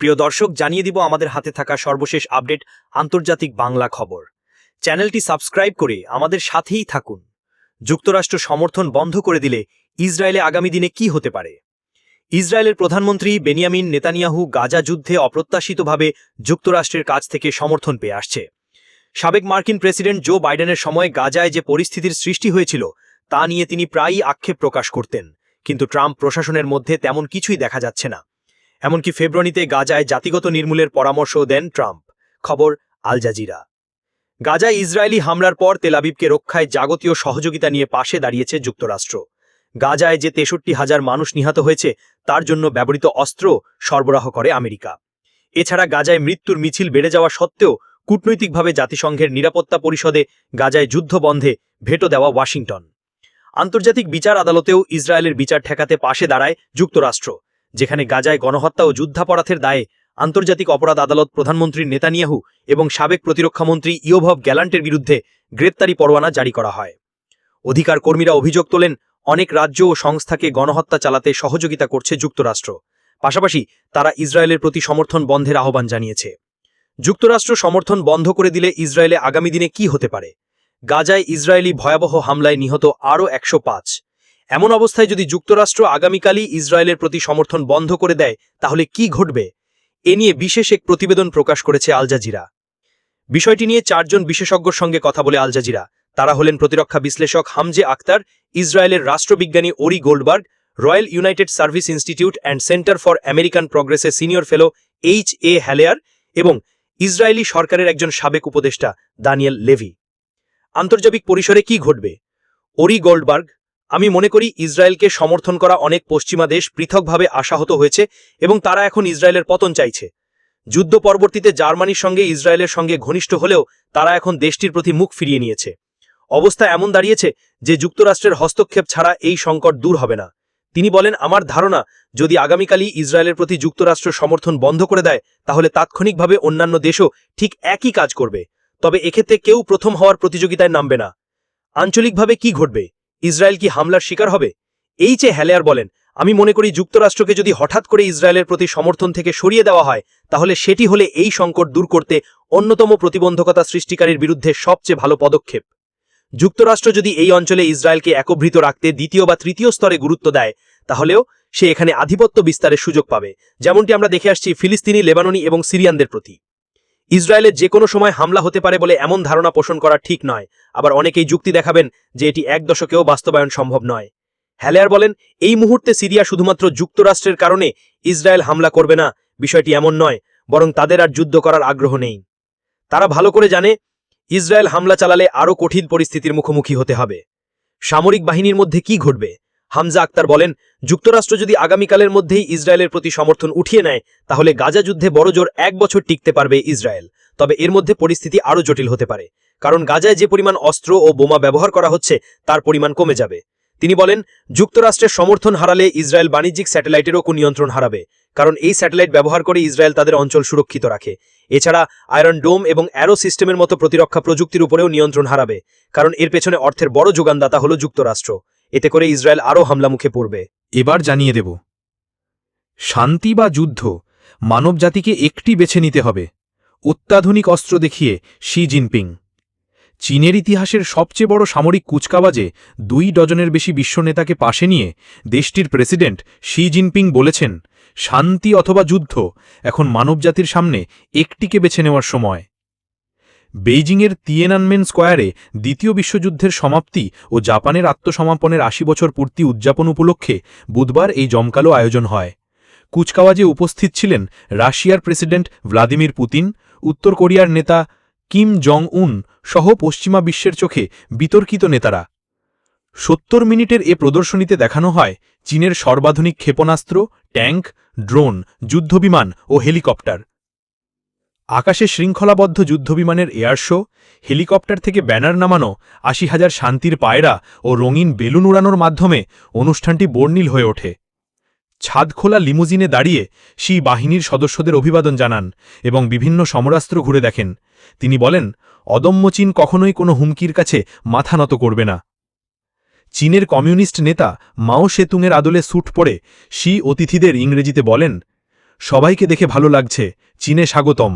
প্রিয় দর্শক, জানিয়ে দিব আমাদের হাতে থাকা সর্বশেষ আপডেট আন্তর্জাতিক বাংলা খবর। চ্যানেলটি সাবস্ক্রাইব করে আমাদের সাথেই থাকুন। যুক্তরাষ্ট্র সমর্থন বন্ধ করে দিলে ইসরায়েলে আগামী দিনে কি হতে পারে? ইসরায়েলের প্রধানমন্ত্রী বেনিয়ামিন নেতানিয়াহু গাজা যুদ্ধে অপ্রত্যাশিতভাবে যুক্তরাষ্ট্রের কাছ থেকে সমর্থন পেয়ে আসছে। সাবেক মার্কিন প্রেসিডেন্ট জো বাইডেনের সময় গাজায় যে পরিস্থিতির সৃষ্টি হয়েছিল, তা নিয়ে তিনি প্রায়ই আক্ষেপ প্রকাশ করতেন। কিন্তু ট্রাম্প প্রশাসনের মধ্যে তেমন কিছুই দেখা যাচ্ছে না। এমনকি ফেব্রুয়ারিতে গাজায় জাতিগত নির্মূলের পরামর্শও দেন ট্রাম্প। খবর আল জাজিরা। গাজায় ইসরায়েলি হামলার পর তেলাবিবকে রক্ষায় জাগতীয় সহযোগিতা নিয়ে পাশে দাঁড়িয়েছে যুক্তরাষ্ট্র। গাজায় যে তেষট্টি হাজার মানুষ নিহত হয়েছে, তার জন্য ব্যবহৃত অস্ত্র সরবরাহ করে আমেরিকা। এছাড়া গাজায় মৃত্যুর মিছিল বেড়ে যাওয়া সত্ত্বেও কূটনৈতিকভাবে জাতিসংঘের নিরাপত্তা পরিষদে গাজায় যুদ্ধ বন্ধে ভেটো দেওয়া ওয়াশিংটন। আন্তর্জাতিক বিচার আদালতেও ইসরায়েলের বিচার ঠেকাতে পাশে দাঁড়ায় যুক্তরাষ্ট্র। যেখানে গাজায় গণহত্যা ও যুদ্ধাপরাধের দায়ে আন্তর্জাতিক অপরাধ আদালত প্রধানমন্ত্রী নেতানিয়াহু এবং সাবেক প্রতিরক্ষামন্ত্রী ইয়োভব গ্যালান্টের বিরুদ্ধে গ্রেপ্তারি পরোয়ানা জারি করা হয়। অধিকার কর্মীরা অভিযোগ তোলেন, অনেক রাজ্য ও সংস্থাকে গণহত্যা চালাতে সহযোগিতা করছে যুক্তরাষ্ট্র। পাশাপাশি তারা ইসরায়েলের প্রতি সমর্থন বন্ধের আহ্বান জানিয়েছে। যুক্তরাষ্ট্র সমর্থন বন্ধ করে দিলে ইসরায়েলে আগামী দিনে কি হতে পারে? গাজায় ইসরায়েলি ভয়াবহ হামলায় নিহত আরও একশো পাঁচ। এমন অবস্থায় যদি যুক্তরাষ্ট্র আগামীকালই ইসরায়েলের প্রতি সমর্থন বন্ধ করে দেয়, তাহলে কি ঘটবে? এ নিয়ে বিশেষ এক প্রতিবেদন প্রকাশ করেছে আল জাজিরা। বিষয়টি নিয়ে চারজন বিশেষজ্ঞর সঙ্গে কথা বলে আল জাজিরা। তারা হলেন প্রতিরক্ষা বিশ্লেষক হামজে আক্তার, ইসরায়েলের রাষ্ট্রবিজ্ঞানী Ori Goldberg, Royal United Service Institute and Centre for American প্রগ্রেসের senior fellow H A Hellyer এবং ইসরায়েলি সরকারের একজন সাবেক উপদেষ্টা দানিয়েল লেভি। আন্তর্জাতিক পরিসরে কি ঘটবে? ওরি গোল্ডবার্গ আমি মনে করি ইসরায়েলকে সমর্থন করা অনেক পশ্চিমা দেশ পৃথকভাবে আশাহত হয়েছে এবং তারা এখন ইসরায়েলের পতন চাইছে। যুদ্ধ পরবর্তীতে জার্মানির সঙ্গে ইসরায়েলের সঙ্গে ঘনিষ্ঠ হলেও তারা এখন দেশটির প্রতি মুখ ফিরিয়ে নিয়েছে। অবস্থা এমন দাঁড়িয়েছে যে যুক্তরাষ্ট্রের হস্তক্ষেপ ছাড়া এই সংকট দূর হবে না। তিনি বলেন, আমার ধারণা, যদি আগামীকালই ইসরায়েলের প্রতি যুক্তরাষ্ট্র সমর্থন বন্ধ করে দেয়, তাহলে তাৎক্ষণিকভাবে অন্যান্য দেশও ঠিক একই কাজ করবে। তবে এক্ষেত্রে কেউ প্রথম হওয়ার প্রতিযোগিতায় নামবে না। আঞ্চলিকভাবে কি ঘটবে? ইসরায়েল কি হামলার শিকার হবে? এই যে হ্যালেয়ার বলেন, আমি মনে করি যুক্তরাষ্ট্রকে যদি হঠাৎ করে ইসরায়েলের প্রতি সমর্থন থেকে সরিয়ে দেওয়া হয়, তাহলে সেটি হলে এই সংকট দূর করতে অন্যতম প্রতিবন্ধকতা সৃষ্টিকারীর বিরুদ্ধে সবচেয়ে ভালো পদক্ষেপ। যুক্তরাষ্ট্র যদি এই অঞ্চলে ইসরায়েলকে একভৃত রাখতে দ্বিতীয় বা তৃতীয় স্তরে গুরুত্ব দেয়, তাহলেও সে এখানে আধিপত্য বিস্তারের সুযোগ পাবে, যেমনটি আমরা দেখে আসছি ফিলিস্তিনি, লেবাননি এবং সিরিয়ানদের প্রতি। ইসরায়েলের যে কোনো সময় হামলা হতে পারে বলে এমন ধারণা পোষণ করা ঠিক নয়। আবার অনেকেই যুক্তি দেখাবেন যে এটি এক দশকেও বাস্তবায়ন সম্ভব নয়। হ্যালেয়ার বলেন, এই মুহূর্তে সিরিয়া শুধুমাত্র যুক্তরাষ্ট্রের কারণে ইসরায়েল হামলা করবে না, বিষয়টি এমন নয়, বরং তাদের আর যুদ্ধ করার আগ্রহ নেই। তারা ভালো করে জানে, ইসরায়েল হামলা চালালে আরও কঠিন পরিস্থিতির মুখোমুখি হতে হবে। সামরিক বাহিনীর মধ্যে কি ঘটবে? হামজা আক্তার বলেন, যুক্তরাষ্ট্র যদি আগামীকালের মধ্যেই ইসরায়েলের প্রতি সমর্থন উঠিয়ে নেয়, তাহলে গাজা যুদ্ধে বড়জোর এক বছর টিকতে পারবে ইসরায়েল। তবে এর মধ্যে পরিস্থিতি আরও জটিল হতে পারে, কারণ গাজায় যে পরিমাণ অস্ত্র ও বোমা ব্যবহার করা হচ্ছে, তার পরিমাণ কমে যাবে। তিনি বলেন, যুক্তরাষ্ট্রের সমর্থন হারালে ইসরায়েল বাণিজ্যিক স্যাটেলাইটেরও নিয়ন্ত্রণ হারাবে, কারণ এই স্যাটেলাইট ব্যবহার করে ইসরায়েল তাদের অঞ্চল সুরক্ষিত রাখে। এছাড়া আয়রন ডোম এবং অ্যারো সিস্টেমের মতো প্রতিরক্ষা প্রযুক্তির উপরেও নিয়ন্ত্রণ হারাবে, কারণ এর পেছনে অর্থের বড় যোগানদাতা হল যুক্তরাষ্ট্র। এতে করে ইসরায়েল আরও হামলা মুখে পড়বে। এবার জানিয়ে দেব। শান্তি বা যুদ্ধ, মানবজাতিকে একটি বেছে নিতে হবে। অত্যাধুনিক অস্ত্র দেখিয়ে শি জিনপিং। চীনের ইতিহাসের সবচেয়ে বড় সামরিক কুচকাবাজে দুই ডজনের বেশি বিশ্বনেতাকে পাশে নিয়ে দেশটির প্রেসিডেন্ট শি জিনপিং বলেছেন, শান্তি অথবা যুদ্ধ এখন মানবজাতির সামনে একটিকে বেছে নেওয়ার সময়। বেইজিংয়ের তিয়েনানমেন স্কোয়ারে দ্বিতীয় বিশ্বযুদ্ধের সমাপ্তি ও জাপানের আত্মসমাপনের আশি বছর পূর্তি উদযাপন উপলক্ষে বুধবার এই জমকালো আয়োজন হয়। কুচকাওয়াজে উপস্থিত ছিলেন রাশিয়ার প্রেসিডেন্ট ভ্লাদিমির পুতিন, উত্তর কোরিয়ার নেতা কিম জং উন সহ পশ্চিমা বিশ্বের চোখে বিতর্কিত নেতারা। সত্তর মিনিটের এ প্রদর্শনীতে দেখানো হয় চীনের সর্বাধুনিক ক্ষেপণাস্ত্র ট্যাঙ্ক ড্রোন, যুদ্ধবিমান ও হেলিকপ্টার। আকাশে শৃঙ্খলাবদ্ধ যুদ্ধবিমানের এয়ার শো, হেলিকপ্টার থেকে ব্যানার নামানো, আশি হাজার শান্তির পায়রা ও রঙিন বেলুন উড়ানোর মাধ্যমে অনুষ্ঠানটি বর্ণিল হয়ে ওঠে। ছাদখোলা লিমুজিনে দাঁড়িয়ে শি বাহিনীর সদস্যদের অভিবাদন জানান এবং বিভিন্ন সমরাস্ত্র ঘুরে দেখেন। তিনি বলেন, অদম্য চীন কখনোই কোনো হুমকির কাছে মাথা নত করবে না। চীনের কমিউনিস্ট নেতা মাও সেতুংয়ের আদলে স্যুট পরে শি অতিথিদের ইংরেজিতে বলেন, সবাইকে দেখে ভালো লাগছে, চীনে স্বাগতম।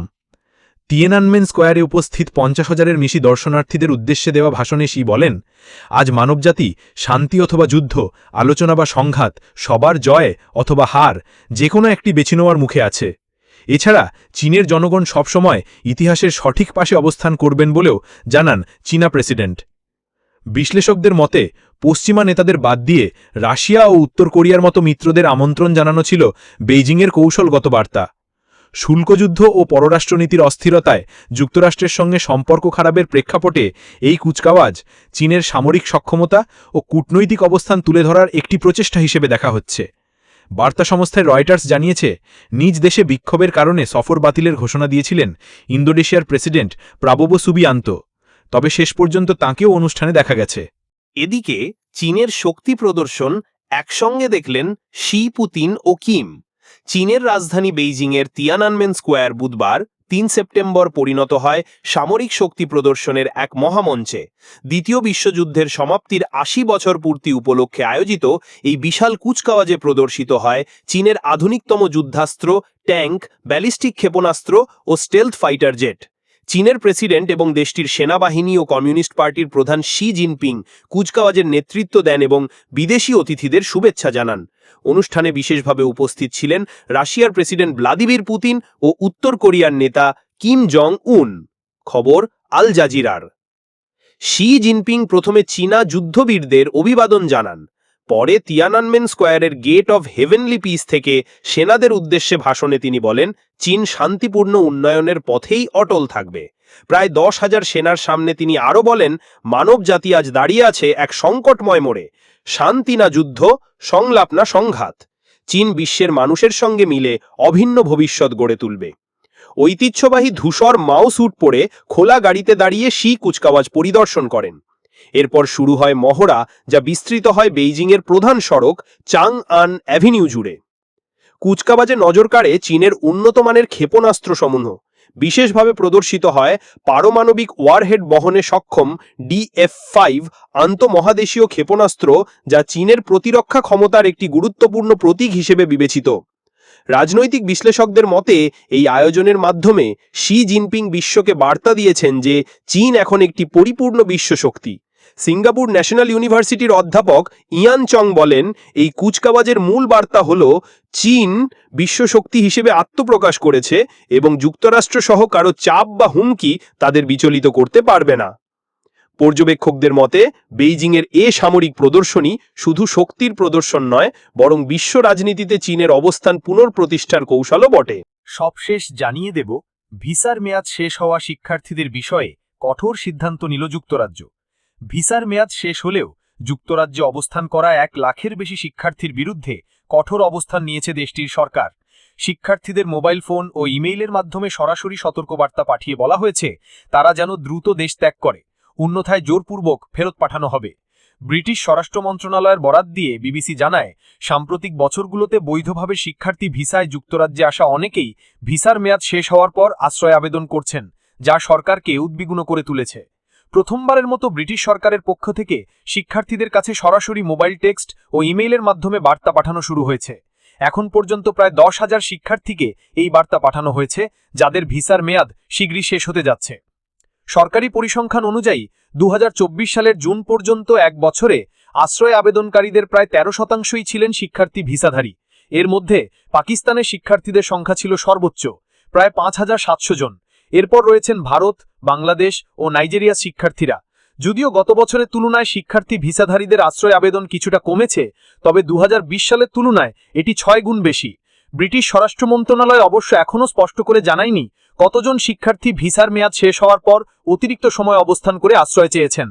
টিয়েনানমেন স্কোয়ারে উপস্থিত পঞ্চাশ হাজারের মিশি দর্শনার্থীদের উদ্দেশ্যে দেওয়া ভাষণে শি বলেন, আজ মানবজাতি, শান্তি অথবা যুদ্ধ, আলোচনা বা সংঘাত, সবার জয় অথবা হার, যে কোনো একটি বেছে নেওয়ার মুখে আছে। এছাড়া চীনের জনগণ সবসময় ইতিহাসের সঠিক পাশে অবস্থান করবেন বলেও জানান চীনা প্রেসিডেন্ট। বিশ্লেষকদের মতে, পশ্চিমা নেতাদের বাদ দিয়ে রাশিয়া ও উত্তর কোরিয়ার মতো মিত্রদের আমন্ত্রণ জানানো ছিল বেইজিংয়ের কৌশলগত বার্তা। শুল্কযুদ্ধ ও পররাষ্ট্রনীতির অস্থিরতায় যুক্তরাষ্ট্রের সঙ্গে সম্পর্ক খারাপের প্রেক্ষাপটে এই কুচকাওয়াজ চীনের সামরিক সক্ষমতা ও কূটনৈতিক অবস্থান তুলে ধরার একটি প্রচেষ্টা হিসেবে দেখা হচ্ছে। বার্তা সংস্থায় রয়টার্স জানিয়েছে, নিজ দেশে বিক্ষোভের কারণে সফর বাতিলের ঘোষণা দিয়েছিলেন ইন্দোনেশিয়ার প্রেসিডেন্ট প্রাবোবো সুবিয়ান্ত। তবে শেষ পর্যন্ত তাঁকেও অনুষ্ঠানে দেখা গেছে। এদিকে চীনের শক্তি প্রদর্শন একসঙ্গে দেখলেন শি পুতিন ও কিম। চীনের রাজধানী বেইজিংয়ের তিয়ানানমেন স্কোয়ার বুধবার, তিন সেপ্টেম্বর পরিণত হয় সামরিক শক্তি প্রদর্শনের এক মহামঞ্চে। দ্বিতীয় বিশ্বযুদ্ধের সমাপ্তির আশি বছর পূর্তি উপলক্ষে আয়োজিত এই বিশাল কুচকাওয়াজে প্রদর্শিত হয় চীনের আধুনিকতম যুদ্ধাস্ত্র ট্যাঙ্ক ব্যালিস্টিক ক্ষেপণাস্ত্র ও স্টেলথ ফাইটার জেট। চীনের প্রেসিডেন্ট এবং দেশটির সেনাবাহিনী ও কমিউনিস্ট পার্টির প্রধান শি জিনপিং কুচকাওয়াজের নেতৃত্ব দেন এবং বিদেশি অতিথিদের শুভেচ্ছা জানান। অনুষ্ঠানে বিশেষভাবে উপস্থিত ছিলেন রাশিয়ার প্রেসিডেন্ট ভ্লাদিমির পুতিন ও উত্তর কোরিয়ার নেতা কিম জং উন খবর আল জাজিরার। শি জিনপিং প্রথমে চীনা যুদ্ধবীরদের অভিবাদন জানান। পরে তিয়ানানমেন স্কোয়ারের গেট অফ হেভেনলি পিস থেকে সেনাদের উদ্দেশ্যে ভাষণে তিনি বলেন, চীন শান্তিপূর্ণ উন্নয়নের পথেই অটল থাকবে। প্রায় দশ হাজার সেনার সামনে তিনি আরও বলেন মানব জাতি আজ দাঁড়িয়ে আছে এক সংকটময় মোড়ে। শান্তি না যুদ্ধ, সংলাপ না সংঘাত। চীন বিশ্বের মানুষের সঙ্গে মিলে অভিন্ন ভবিষ্যৎ গড়ে তুলবে। ঐতিহ্যবাহী ধূসর মাও স্যুট পরে খোলা গাড়িতে দাঁড়িয়ে শি কুচকাওয়াজ পরিদর্শন করেন। এরপর শুরু হয় মহড়া, যা বিস্তৃত হয় বেইজিংয়ের প্রধান সড়ক চাং আন অ্যাভিনিউ জুড়ে। কুচকাবাজে নজর কাড়ে চীনের উন্নতমানের ক্ষেপণাস্ত্র সমূহ। বিশেষভাবে প্রদর্শিত হয় পারমাণবিক ওয়ারহেড বহনে সক্ষম ডিএফ ফাইভ আন্তঃমহাদেশীয় ক্ষেপণাস্ত্র, যা চীনের প্রতিরক্ষা ক্ষমতার একটি গুরুত্বপূর্ণ প্রতীক হিসেবে বিবেচিত। রাজনৈতিক বিশ্লেষকদের মতে, এই আয়োজনের মাধ্যমে শি জিনপিং বিশ্বকে বার্তা দিয়েছেন যে চীন এখন একটি পরিপূর্ণ বিশ্বশক্তি। সিঙ্গাপুর ন্যাশনাল ইউনিভার্সিটির অধ্যাপক ইয়ান চং বলেন, এই কুচকাওয়াজের মূল বার্তা হল, চীন বিশ্বশক্তি হিসেবে আত্মপ্রকাশ করেছে এবং যুক্তরাষ্ট্র সহ কারও চাপ বা হুমকি তাদের বিচলিত করতে পারবে না। পর্যবেক্ষকদের মতে, বেইজিংয়ের এ সামরিক প্রদর্শনী শুধু শক্তির প্রদর্শন নয়, বরং বিশ্ব রাজনীতিতে চীনের অবস্থান পুনঃপ্রতিষ্ঠার কৌশলও বটে। সবশেষ জানিয়ে দেব, ভিসার মেয়াদ শেষ হওয়া শিক্ষার্থীদের বিষয়ে কঠোর সিদ্ধান্ত নিল যুক্তরাজ্য। ভিসার মেয়াদ শেষ হলেও যুক্তরাজ্যে অবস্থান করা এক লাখের বেশি শিক্ষার্থীর বিরুদ্ধে কঠোর অবস্থান নিয়েছে দেশটির সরকার। শিক্ষার্থীদের মোবাইল ফোন ও ইমেইলের মাধ্যমে সরাসরি সতর্কবার্তা পাঠিয়ে বলা হয়েছে, তারা যেন দ্রুত দেশ ত্যাগ করে। অন্যথায় জোরপূর্বক ফেরত পাঠানো হবে। ব্রিটিশ স্বরাষ্ট্র মন্ত্রণালয়ের বরাত দিয়ে বিবিসি জানায়, সাম্প্রতিক বছরগুলোতে বৈধভাবে শিক্ষার্থী ভিসায় যুক্তরাজ্যে আসা অনেকেই ভিসার মেয়াদ শেষ হওয়ার পর আশ্রয় আবেদন করছেন, যা সরকারকে উদ্বিগ্ন করে তুলেছে। প্রথমবারের মতো ব্রিটিশ সরকারের পক্ষ থেকে শিক্ষার্থীদের কাছে সরাসরি মোবাইল টেক্সট ও ইমেইলের মাধ্যমে বার্তা পাঠানো শুরু হয়েছে। এখন পর্যন্ত প্রায় দশ হাজার শিক্ষার্থীকে এই বার্তা পাঠানো হয়েছে, যাদের ভিসার মেয়াদ শীঘ্রই শেষ হতে যাচ্ছে। সরকারি পরিসংখ্যান অনুযায়ী দু হাজার চব্বিশ সালের জুন পর্যন্ত এক বছরে আশ্রয় আবেদনকারীদের প্রায় তেরো শতাংশই ছিলেন শিক্ষার্থী ভিসাধারী। এর মধ্যে পাকিস্তানের শিক্ষার্থীদের সংখ্যা ছিল সর্বোচ্চ, প্রায় পাঁচ হাজার সাতশো জন। এরপর রয়েছেন ভারত, বাংলাদেশ ও নাইজেরিয়া শিক্ষার্থীরা। যদিও গত বছরের তুলনায় শিক্ষার্থী ভিসাধারীদের আশ্রয় আবেদন কিছুটা কমেছে, তবে দু হাজার বিশ সালের তুলনায় এটি ছয় গুণ বেশি। ব্রিটিশ স্বরাষ্ট্র মন্ত্রণালয় অবশ্য এখনও স্পষ্ট করে জানায়নি কতজন শিক্ষার্থী ভিসার মেয়াদ শেষ হওয়ার পর অতিরিক্ত সময় অবস্থান করে আশ্রয় চেয়েছেন।